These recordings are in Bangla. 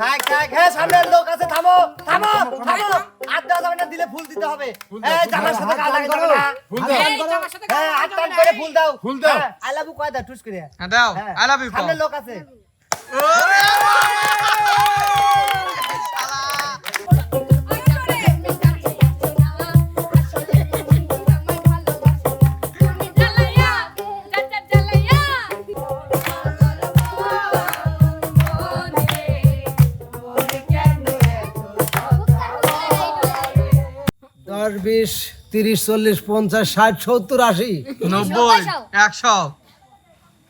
থাক হ্যাঁ সামনের লোক আছে থামো থামো থামো হাত দেওয়া যাবে না দিলে ফুল দিতে হবে হ্যাঁ জামার সাথে কাজ লাগে যাবে না ফুল দাও। হ্যাঁ, এই জামার সাথে হ্যাঁ কাজ হাত টান করে ফুল দাও ফুল দাও। আই লাভ ইউ কয় দাও টুস করে হ্যাঁ, দাও হ্যাঁ, আই লাভ ইউ সামনের লোক আছে বিশ তিরিশ চল্লিশ পঞ্চাশ ষাট সত্তর আশি। নব্বই একশো।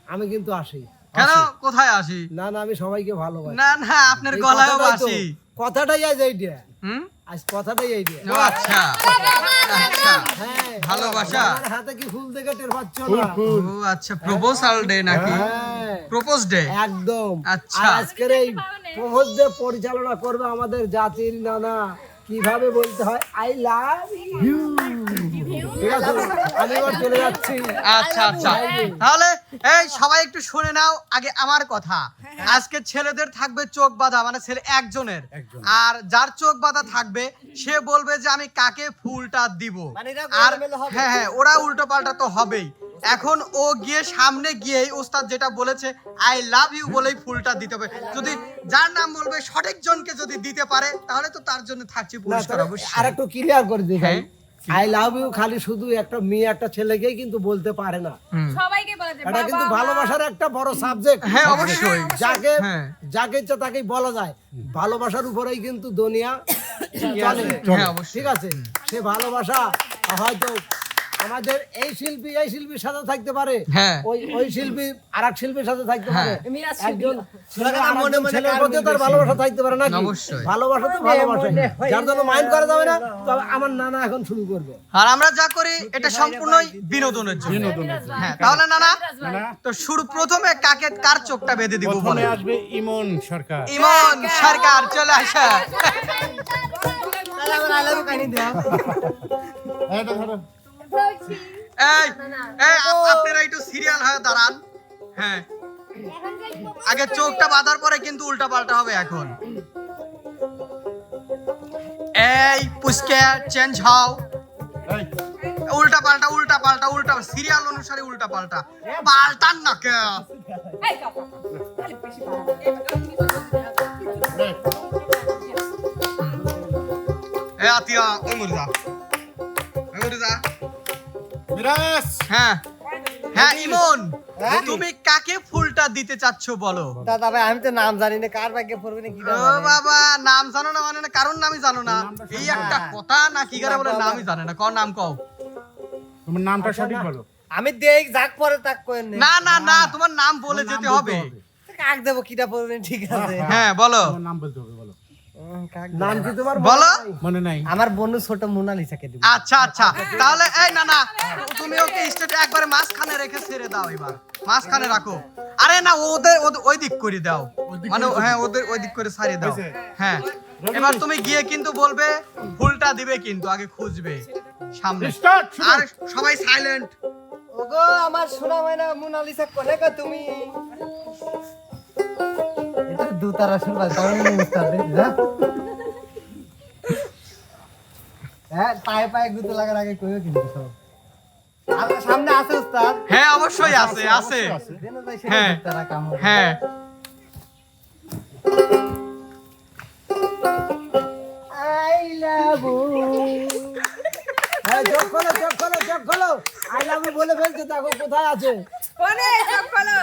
আমি কিন্তু আসি কেন? কোথায় আসি না না আমি সবাইকে ভালোবাসি। না না আপনার তো। আসি কথাটাই আজ এইটা হুম? আজ কথাটাই এইটা আচ্ছা। আচ্ছা। হ্যাঁ। ভালোবাসা। হাতে কি ফুল দেখে টের পাচ্ছ না? ও আচ্ছা প্রপোজাল ডে নাকি? হ্যাঁ। প্রপোজ ডে একদম। আচ্ছা। আজকের এই প্রমোদ যে পরিচালনা করবে আমাদের জাতির নানা কীভাবে বলতে হয়? আই লাভ ইউ ঠিক আছে? আমি এবার চলে যাচ্ছি। আচ্ছা আচ্ছা। তাহলে এই সবাই একটু শুনে নাও আগে আমার কথা। আজকে ছেলেদের থাকবে চোখ বাঁধা মানে ছেলে একজনের। আর যার চোখ বাঁধা থাকবে সে বলবে যে আমি কাকে ফুলটা দিব। মানে আর হ্যাঁ হ্যাঁ ওরা উল্টো পাল্টা তো হবেই। এখন ও গিয়ে সামনে গিয়েই ওস্তাদ যেটা বলেছে আই লাভ ইউ বলেই ফুলটা দিতে হবে। যদি যার নাম বলবে সঠিক জনকে যদি দিতে পারে তাহলে তো তার জন্য থাকছে পুরস্কার অবশ্যই। আর একটু ক্লিয়ার করে দিই হ্যাঁ। আই লাভ ইউ খালি শুধু একটা মেয়ে একটা ছেলেকেই কিন্তু বলতে পারে না। সবাইকে বলা যায় এটা কিন্তু ভালোবাসার একটা বড় সাবজেক্ট হ্যাঁ অবশ্যই। যাকে হ্যাঁ। যাকে ইচ্ছা তাকেই বলা যায়। ভালোবাসার উপরেই কিন্তু দুনিয়া চলে। হ্যাঁ অবশ্যই। ঠিক আছে? সে ভালোবাসা হয়তো আমাদের এই শিল্পী এই শিল্পীর সাথে থাকতে পারে। হ্যাঁ। ওই ওই শিল্পী আর এক শিল্পীর সাথে থাকতে পারে। হ্যাঁ। একজন মনে মনে মনে ছেলের কার প্রতি তার ভালোবাসা থাকতে পারে না ভালোবাসা তো ভালোবাসা। যার জন্য মাইন্ড করা যাবে না তবে আমার নানা এখন শুরু করবে। আর আমরা যা করি এটা সম্পূর্ণই বিনোদনের জন্য। হ্যাঁ তাহলে নানা তো শুরু প্রথমে কাকে কার চোখটা বেঁধে দিব বলে আসবে ইমন সরকার। ইমন সরকার। চলে আসা। তাহলে আমার ইউ কাহিনী দাও এটা ধরো। এই এই আপনারা একটু সিরিয়াল হয়ে দাঁড়ান। হ্যাঁ। আগে চোখটা বাঁধার পরে কিন্তু উল্টা পাল্টা হবে এখন। এই পুষ্কে চেঞ্জ হও। উল্টা পাল্টা উল্টা পাল্টা উল্টা সিরিয়াল অনুসারে উল্টা পাল্টা পাল্টান না কে এ আতিয়া ওমর যা ওমর যা মিরাজ! হ্যাঁ। হ্যাঁ ইমন! তুমি কাকে ফুলটা দিতে চাচ্ছ বলো? দাদা ভাই আমি তো নাম জানি না কার ভাগ্যে পড়বে না কি ও বাবা নাম জানো না মানে না কারণ নামই জানো না। এই একটা কথা না কি করে বলে নামই জানে না। কোন নাম কও। তোমার নামটা সঠিক বলো। আমি দেখ যাক পরে তাক করেন না। না না তোমার নাম বলে যেতে হবে। কাক দেবো কিটা পড়বে ঠিক আছে। হ্যাঁ বলো। নাম বলতে হবে। নাম কি তোমার? বলো। মনে নাই? আমার বন্ধু ছোট মোনালিসাকে দিব। আচ্ছা আচ্ছা। তাহলে এই না না। তুমি ওকে স্টেটে একবারে মাঝখানে রেখে ছেড়ে দাও এবার। মাঝখানে রাখো। আরে না ওদের ওদের- ওই দিক করে দাও। মানে হ্যাঁ ওদের ওই দিক করে সারিয়ে দাও। হ্যাঁ। এবার তুমি গিয়ে কিন্তু বলবে ফুলটা দিবে কিন্তু আগে খুঁজবে। সামনে। আর সবাই সাইলেন্ট ওগো আমার সোনা ময়না মোনালিসা কোনে গো তুমি? এটা দুতারা শুনবা কারণ হ্যাঁ? হ্যাঁ পায়ে পায়ে গুতো লাগার আগে কইও কিন্তু সব আপনার সামনে আছে উস্তাদ। হ্যাঁ অবশ্যই আছে আছে দেন যাই সে হ্যাঁ। হ্যাঁ। আই লাভ হ্যাঁ চোখ খোলো চোখ খোলো চোখ খোলো। আই লাভ ইউ বলে ফেলছে দেখো কোথায় আছে। কোনে চোখ খোলো?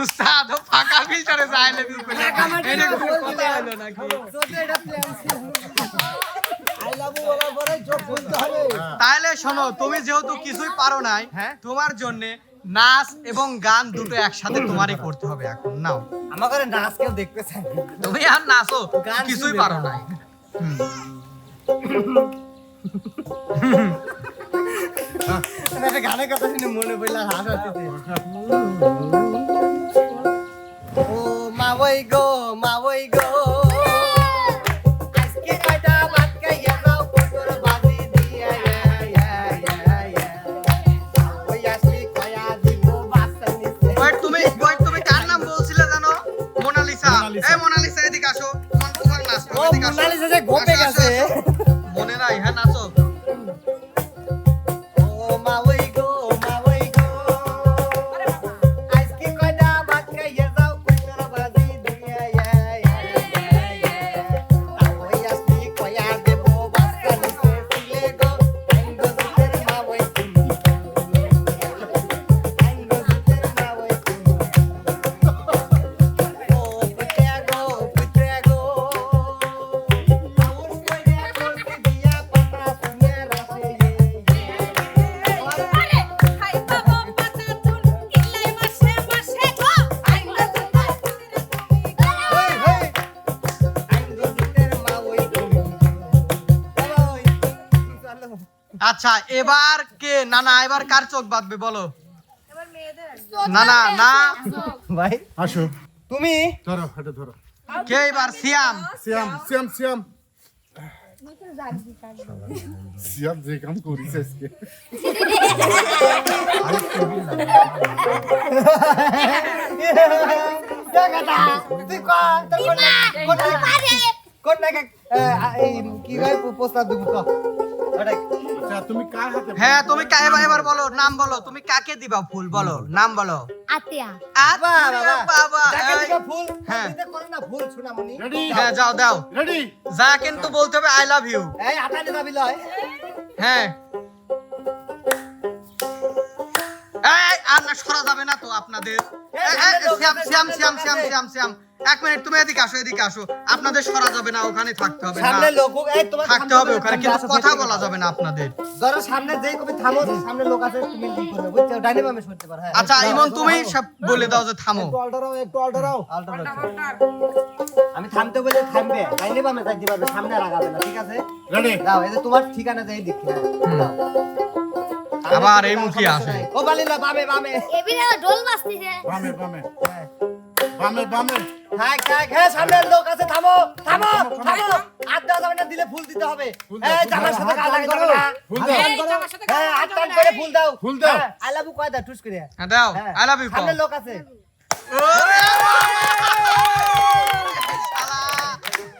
উস্তাদ ও ফাঁকা ফিল্টারে যায় না বিলকুল এটা হলো নাকি? যদি এটা প্ল্যান তাহলে শোনো তুমি যেহেতু কিছুই পারো নাই হ্যাঁ। তোমার জন্য নাচ এবং গান দুটো একসাথে তোমারই করতে হবে এখন নাও। আমার ঘরে নাচ কেউ দেখতে চাই তুমি আর নাচো কিছুই পারো নাই। মানে একটা গানের কথা শুনে মনে পড়ল ও মাওই গো মোনালিসা যে গোপে আসো, আসো, গেছে। আচ্ছা এবার কে? না না এবার কার চোখ বাঁধবে বলো? না না না। ভাই আসো। তুমি? ধরো এটা ধরো। কে এবার? সিয়াম। সিয়াম সিয়াম সিয়াম। সিয়াম যে কাম করিস আজকে। তুই কোন কি প্রস্তাব দেবো আচ্ছা হ্যাঁ তুমি এবার বলো নাম বলো। তুমি কাকে দিবা ফুল? বলো নাম বলো। আতিয়া। হ্যাঁ। হ্যাঁ যাও দাও রেডি যা কিন্তু বলতে হবে আই লাভ ইউ এই আটানে যাবি লয় হ্যাঁ। এই, আর না সরা যাবে না তো আপনাদের। শ্যাম শ্যাম শ্যাম শ্যাম শ্যাম শ্যাম। এক মিনিট তুমি এদিকে আসো এদিকে আসো। আপনাদের সরা যাবে না ওখানে থাকতে হবে সামনে লোক এই তোমার থাকতে হবে ওখানে কিন্তু কথা বলা যাবে না আপনাদের। ধরো সামনে যেই কবি থামো সামনে লোক আছে তুমি করবে বুঝছ? ডাইনে বামে সরতে পারো হ্যাঁ। আচ্ছা ইমন তুমি সব বলে দাও যে থামো। একটু অল্টারাও একটু অল্টারাও আমি থামতে বলে থামবে। ডাইনে বামে যাইতে পারবে সামনে আগাবে না ঠিক আছে? রেডি দাও এই যে তোমার ঠিকানা যাই দেখি হ্যাঁ আবার এই মুখে আসে। ও বালিলা বামে বামে। এবিরা ঢোল বাজতেছে। বামে বামে বামে বামে। থাক থাক হ্যাঁ সামনে লোক আছে থামো থামো থামো হাত দেওয়া যাবে না দিলে ফুল দিতে হবে। এই জামার সাথে গাল টান লাগবে করো। ফুল দাও। হ্যাঁ হাত টান করে ফুল দাও। ফুল দাও। আই লাভ ইউ কয় দা টুস করে। হ্যাঁ দাও। হ্যাঁ। আই লাভ ইউ সামনে লোক আছে। ওরে শালা,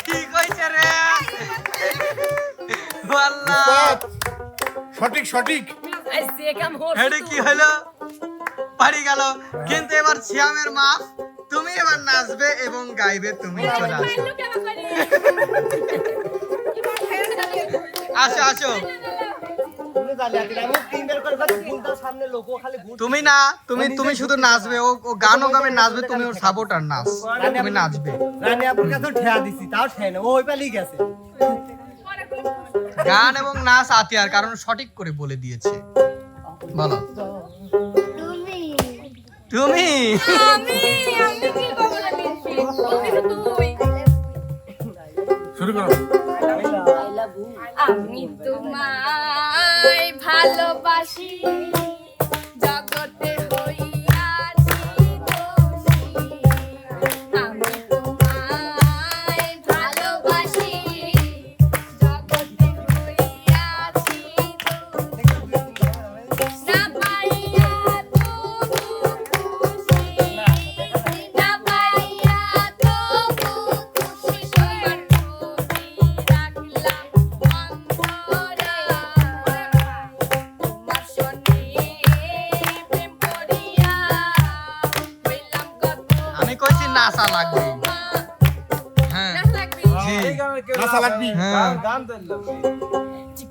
কি কইছে রে? আল্লাহ। সঠিক সঠিক। হেডে কি হলো? পারি গেল। কিন্তু এবার সিয়ামের মাফ তুমি এবার নাচবে এবং গাইবে তুমি চলে আসো আসো আসো। তুমি না তুমি তুমি শুধু নাচবে ও ও গানও গাবে নাচবে তুমি ওর সাপোর্টার নাচ। তুমি নাচবে। রানী আপুর কাছে ঠেয়া দিছি তাও ঠেয় না ও ওই পালি গেছে গান এবং নাচ আতিয়ার কারণ সঠিক করে বলে দিয়েছে। বলো। তুমি? শুরু করো। আমি তোমায় ভালোবাসি।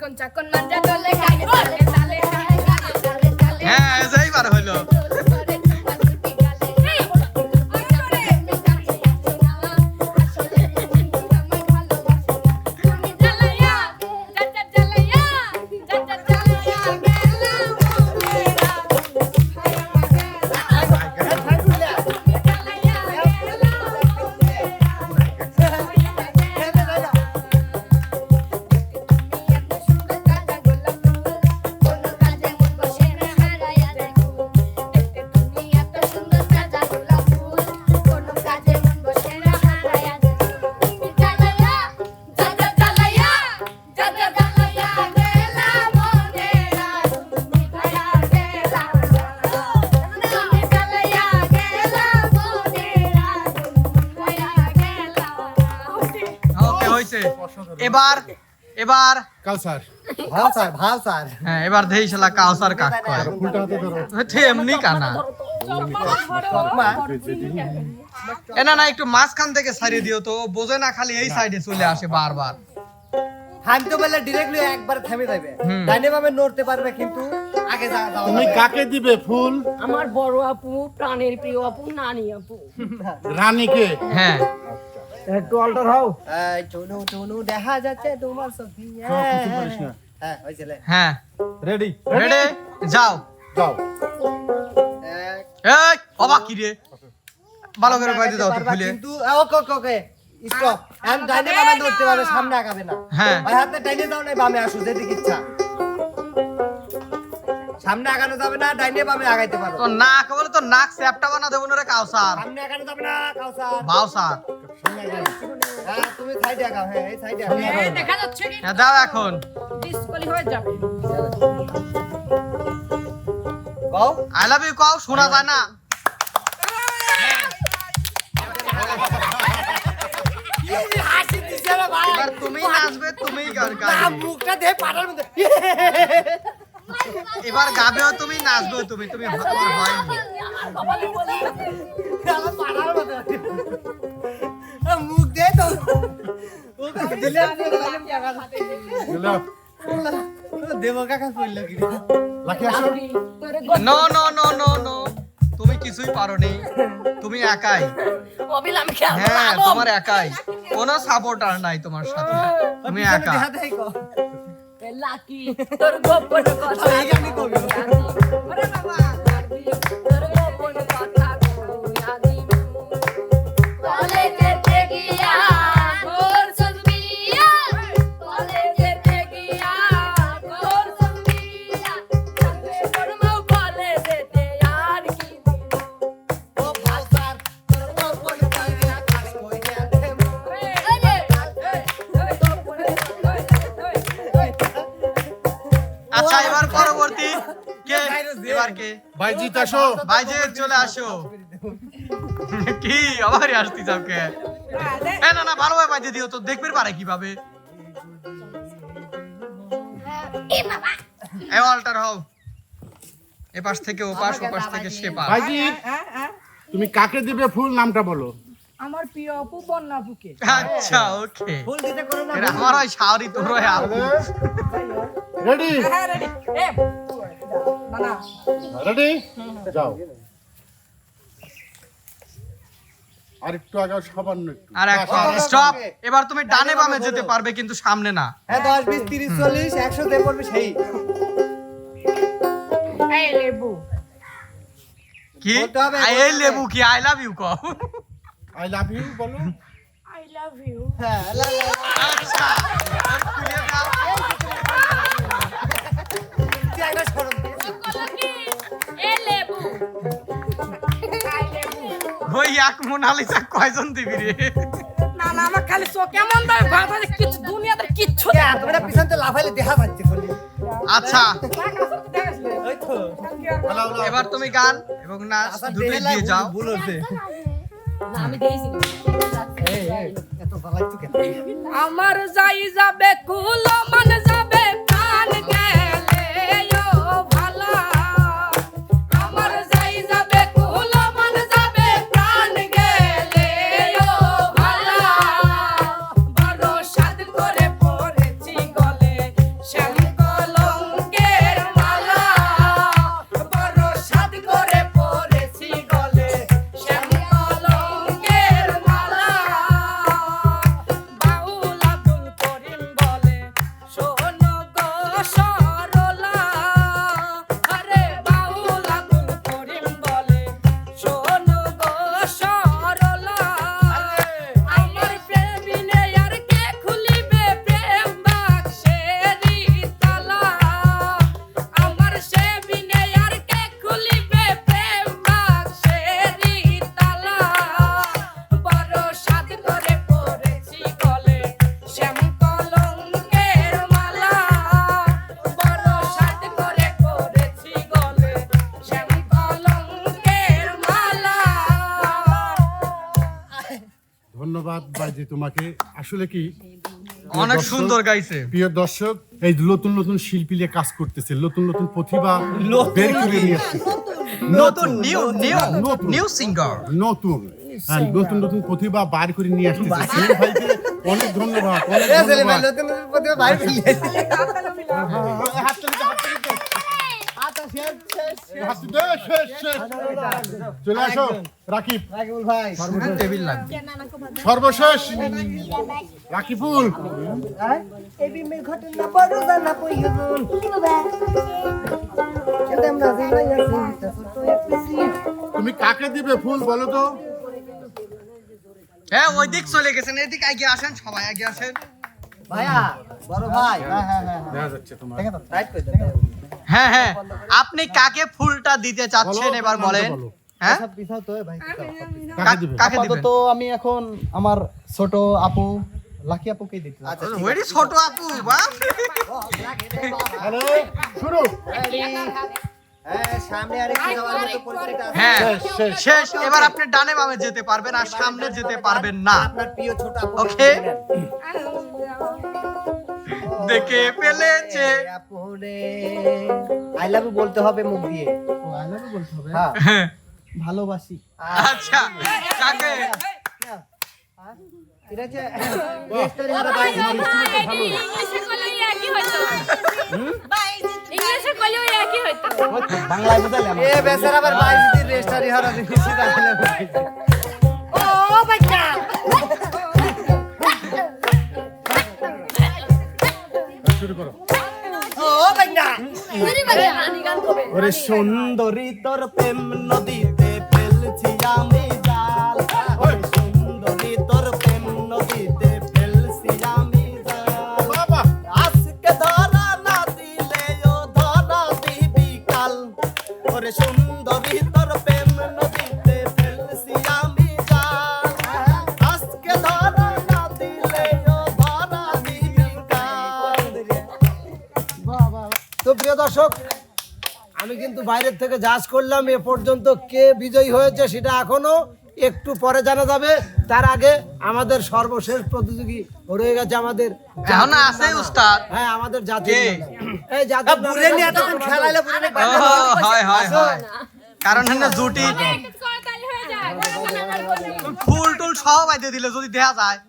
con chacón এবার এবার। স্যার। হ্যাঁ এবার দেই শালা কাউসার কাক কয়। ফুলটা হাতে ধরো। হচ্ছে এমনি কানা। এ না না একটু মাঝখান থেকে সারিয়ে দিও তো। বোঝে না খালি এই সাইডে চলে আসে বারবার। হামতে বললে ডিরেক্টলি একবার থেমে যাবে। ডাইনে বামে নড়তে পারবে কিন্তু আগে যা তুমি কাকে দিবে ফুল? আমার বড় আপু প্রাণের প্রিয় আপু নানি আপু। রানীকে? হ্যাঁ। একটু অল্টার হও। চুনু চুনু দেখা যাচ্ছে তোমার সখী। হ্যাঁ হয়েছিল হ্যাঁ রেডি রেডি যাও। যাও। এই অবাক কি রে? ভালো করে বাইতে দাও তো পারবা কিন্তু ওকে ওকে ওকে স্টপ এখন ডাইনে বামে নড়তে পারবে সামনে আগাবে না। হ্যাঁ। ওই হাতে ডাইনে যাও না বামে আসো যেদিকে ইচ্ছা। সামনে আগানো যাবে না ডাইনে বামে আগাইতে পারো। তো নাক বলে তো নাক স্যাপটা বানা দেবো না রে কাউসার। সামনে আগানো যাবে না কাউসার। বাউসার। হ্যাঁ তুমি সাইডে আগাও হ্যাঁ এই সাইডে আগাও। এই দেখা যাচ্ছে কি? হ্যাঁ দাও এখন। ডিসকলি হয়ে যাবে। কও আই লাভ ইউ কও শোনা যায় না। হাসি দিছে রে ভাই এবার তুমি নাচবে তুমিই গান না, মুখটা দে পাটার মধ্যে। এবার গাবেও তুমি নাচবেও তুমি তুমি তোমার মধ্যে মুখ দে তো। ওকে দিলে আমি বললাম কি আগাল দিলো। দেব কাকা কইল কি? রে? লাকি আসো। No no no no no তুমি কিছুই তুমি একাই। অবিল আমি খেলব হ্যাঁ তোমার একাই। কোনো সাপোর্টার নাই তোমার সাথে। তুমি একা। দেখা দেই কো লাকি বাইজিত আসো। বাইজে চলে আসো। কি আবার আসতি যাওকে এ না না ভালোভাবে বাইজে দিও তো দেখবে পারে কীভাবে। এ অল্টার হও। এ পাশ থেকে ও পাশ ও পাশ থেকে সে পাশ বাইজিত তুমি কাকে দিবে ফুল নামটা বলো? আমার প্রিয় আপু বন্যা আপুকে। আচ্ছা ওকে। ফুল দিতে করো না আমার হয় শাওরি তোর হয় আপু রেডি হ্যাঁ রেডি এ রেডি যাও। আর একটু আগে সামান্য একটু। আর স্টপ। এবার তুমি ডানে বামে যেতে পারবে কিন্তু সামনে না। হ্যাঁ দশ বিশ তিরিশ চল্লিশ একশো দিয়ে পড়বে সেই। এই লেবু। কি? আই এই লেবু কি? আই লাভ ইউ কও। আই লাভ ইউ বলো। আই লাভ ইউ হ্যাঁ। আচ্ছা খুলে দাও তুই একটা সরম দে। এ লেবু আই লেবু ওই এক মোনালিসা কয়জন দিবি রে না না আমার খালি চোখ কেমন ভাবে ভাত কিছু দুনিয়াতে কিচ্ছু এ, তোমরা পিছন তো লাফাইলে দেখা পাচ্ছে খালি। আচ্ছা এবার তুমি গান এবং নাচ দিয়ে যাও ভুল হচ্ছে। না আমি দেইছি এই, এই, এত ভালাই তো কেন? আমার যাই যাবে কুল মন বাইজি তোমাকে আসলে কি অনেক সুন্দর গাইছে। প্রিয় দর্শক এই নতুন নতুন শিল্পীরা কাজ করতেছে নতুন নতুন প্রতিভা বের করে নিয়ে আসতেছে। নতুন নিউ নিউ নতুন। নিউ সিঙ্গার নতুন। হ্যাঁ, নতুন নতুন প্রতিভা বার করে নিয়ে আসতেছে। সেলিম ভাইকে অনেক ধন্যবাদ অনেক ধন্যবাদ। নতুন নতুন প্রতিভা ফেলে হাত তুলিতে হাত তুলিতে আচ্ছা শেষ শেষ হাত দে, শেষ, শেষ। চলে আসো রাকিব। টেবিল লাগবে। সর্বশেষ। রাকিবুল। সিট তুমি কাকে দিবে ফুল বলো তো? হ্যাঁ ওই দিক চলে গেছেন এদিক আগে আসেন সবাই আগে আসেন। ভাইয়া বড় ভাই। হ্যাঁ হ্যাঁ হ্যাঁ হ্যাঁ। হ্যাঁ আপনি কাকে ফুলটা দিতে চাচ্ছেন এবার বলেন? হ্যাঁ? সব তো আমি এখন আমার ছোট আপু লাকি আপুকে দিতে আচ্ছা ছোট আপু বাপ শুরু। হ্যাঁ হ্যাঁ শেষ এবার আপনি ডানে বামে যেতে পারবেন আর সামনে যেতে পারবেন না। আপনার প্রিয় ছোট ওকে দেখে ফেলেছে আই লাভ ইউ বলতে হবে মুখ দিয়ে ও আই লাভ ইউ বলতে হবে হ্যাঁ হ্যাঁ, ভালোবাসি আচ্ছা কাকে হচ্ছে রেস্টুরেন্টে আমরা বাইরে ইংলিশে করলেও একই হইতো ইংলিশে করলেও একই হইতো বাংলায় বুঝালে এ বেচারা আবার বাইরে দিয়ে রেস্টারি হারা দিছি তাহলে ও বাচ্চা শুরু করো। ও বান্না মেরি বাচ্চা গানি ওরে সুন্দরী তোর প্রেম নদীতে ফেলছি আমি। কিন্তু বাইরের থেকে জাজ করলাম এ পর্যন্ত কে বিজয়ী হয়েছে সেটা এখনও একটু পরে জানা যাবে। তার আগে আমাদের সর্বশেষ প্রতিযোগী রয়ে গেছে আমাদের এখন আছে উস্তাদ। হ্যাঁ আমাদের জাতীয় এই জাতীয় বুড়ে নিয়ে এতক্ষণ খেলাইলে বুড়ে নিয়ে ও, হয় হয় হয়। কারণ হ্যাঁ জুটি। হয়ে ফুল টুল সব আইতে দিলে যদি দেখা যায়।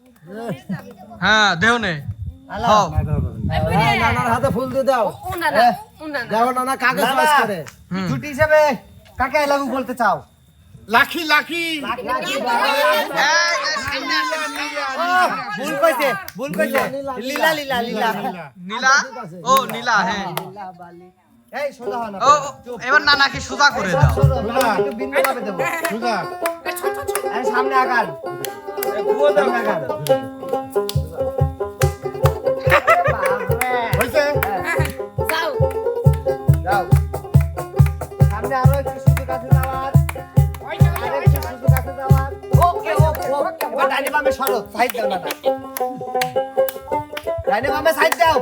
হ্যাঁ দেহ নে। হও। হ্যাঁ, নানার হাতে ফুল দিয়ে দাও। দেখো নানা কাকে। চয়েস করে। জুটি হিসাবে কাকে আই লাভ বলতে চাও? লাখি লাখি। ভুল কইছে ভুল কইছে। লীলা লীলা লীলা নীলা? ও নীলা হ্যাঁ। এবার নানাকে সোজা করে দাও। সামনে আগান। আরও একটু যাওয়ার আরও একটু সুযোগ যাওয়ার ওকে ওকে ওকে এবার ডাইনে বামে সরো সাইড দাও না ডাইনে বামে সাইড দাও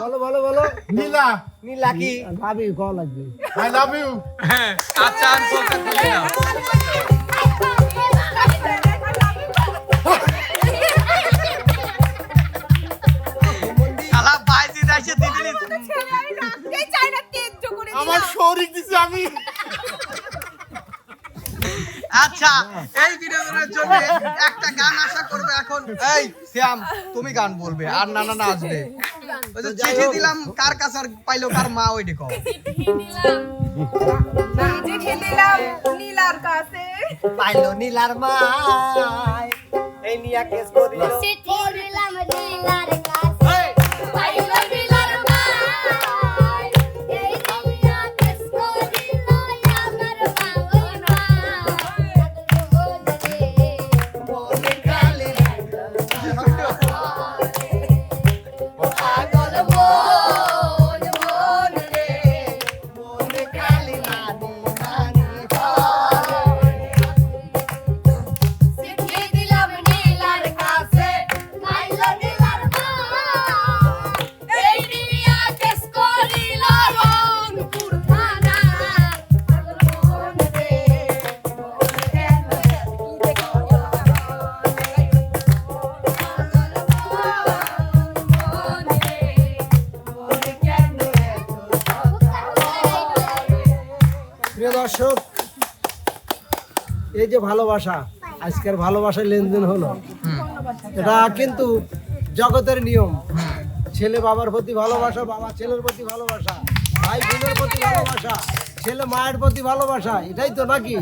বলো বলো বলো নীলা নীলা কি? ভাবি কল লাগবে। আই লাভ ইউ হ্যাঁ আচ্ছা আমি বলতে দাও শরীর দিছি আমি। আচ্ছা এই বিনোদনের জন্য একটা গান আশা করবে এখন। এই শ্যাম তুমি গান বলবে আর নানা নাচবে ওই যে চিঠি দিলাম কার কাছে আর পাইলো কার মা ওই দেখো চিঠি দিলাম নীলার কাছে। পাইলো নীলার মাই এই নিয়া কেস করিল। চিঠি দিলাম নীলার দর্শক, এই যে ভালোবাসা, আজকের ভালোবাসায় লেনদেন হলো। এটা কিন্তু জগতের নিয়ম। ছেলে বাবার প্রতি ভালোবাসা, বাবা ছেলের প্রতি ভালোবাসা, ভাই বোনের প্রতি ভালোবাসা, ছেলে মায়ের প্রতি ভালোবাসা, এটাই তো নাকি?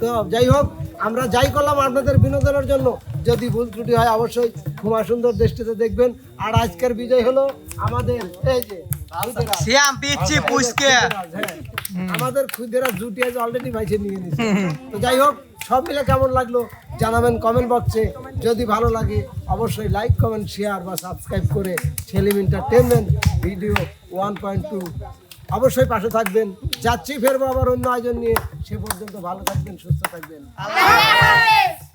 তো যাই হোক, আমরা যাই করলাম আপনাদের বিনোদনের জন্য। যদি ভুল ত্রুটি হয় অবশ্যই খুমা সুন্দর দৃষ্টিতে দেখবেন। আর আজকের বিজয় হলো আমাদের এই যে শ্যাম পিচ্ছি পুষ্কে। হ্যাঁ, আমাদের খুদেরা জুটি আজ অলরেডি ভাইসে নিয়ে নিছে। তো যাই হোক সব মিলে কেমন লাগল জানাবেন কমেন্ট বক্সে যদি ভালো লাগে অবশ্যই লাইক কমেন্ট শেয়ার বা সাবস্ক্রাইব করে Selim entertainment video one point two অবশ্যই পাশে থাকবেন। যাচ্ছি ফেরবো আবার অন্য আয়োজন নিয়ে। সে পর্যন্ত ভালো থাকবেন সুস্থ থাকবেন। আল্লাহ হাফেজ।